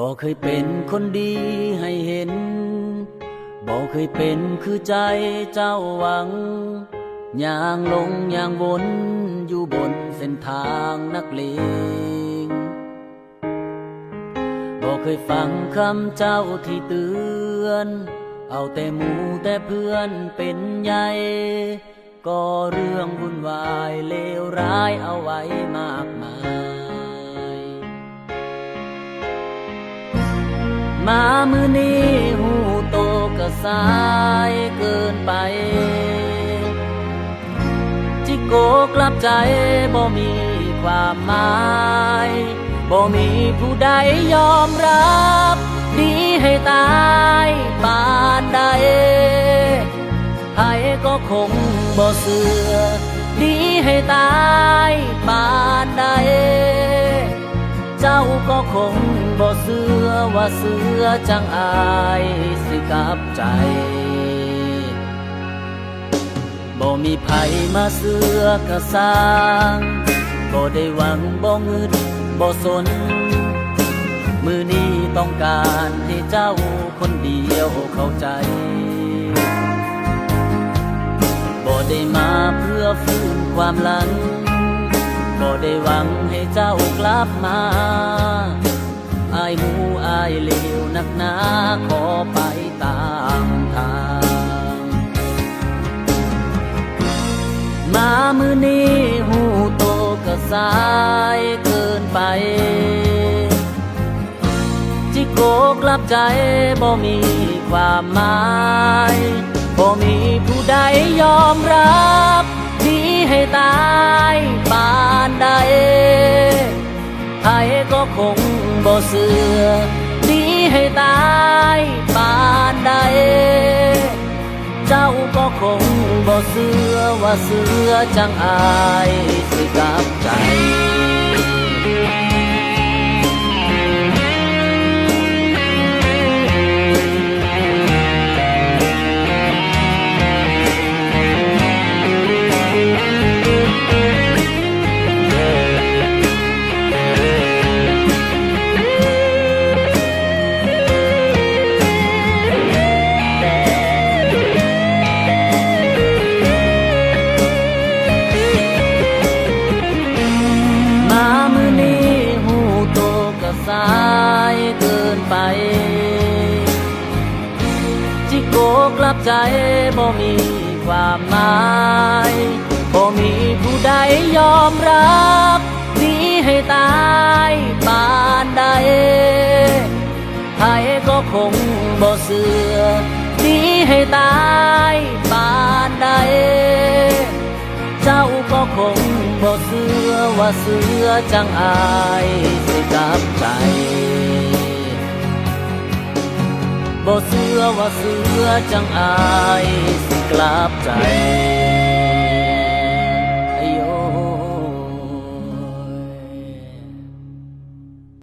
บอกเคยเป็นคนดีให้เห็นบอกเคยเป็นคือใจเจ้าหวัง ย่างลงย่างวนอยู่บนเส้นทางนักเลงบอกเคยฟังคำเจ้าที่เตือน เอาแต่หมูแต่เพื่อนเป็นใหญ่ก็เรื่องวุ่นวายเลวร้ายเอาไว้มากมาย มามือนี้หูโตก็สายเกินไป จิโกกลับใจบ่มีความหมายบ่มีผู้ใดยอมรับดีให้ตายปานใดไผก็คงบ่เสือดีให้ตาย ว่าเสือจังอายสิกับใจบ่มีไผมาเสือกระสางบ่ได้หวังบ่เงินบ่สน มือนี้ต้องการให้เจ้าคนเดียวเข้าใจบ่ได้มาเพื่อฟื้นความหลังบ่ได้หวังให้เจ้ากลับมาายหูอายเลวนักหนาขอไปตามทาง มามือนี้หูโตก็สายเกินไปจิโกกลับใจบ่มีความหมายบ่มีผู้ใดยอมรับดีให้ตายปานใด รก็คงบ่เสือดีให้ตายปานใด เจ้าก็คงบ่เสือว่าเสือจังอายสิกับใจ บใจบ่มีความหมายบ่มีผู้ใดยอมรับดีให้ตายปานใดใครก็คงบ่เสือดีให้ตายปานใด เจ้าก็คงบ่เสือว่าเสือจังอายสิกับใจ บ่เสือว่าเสือจังอายสิกลับใจ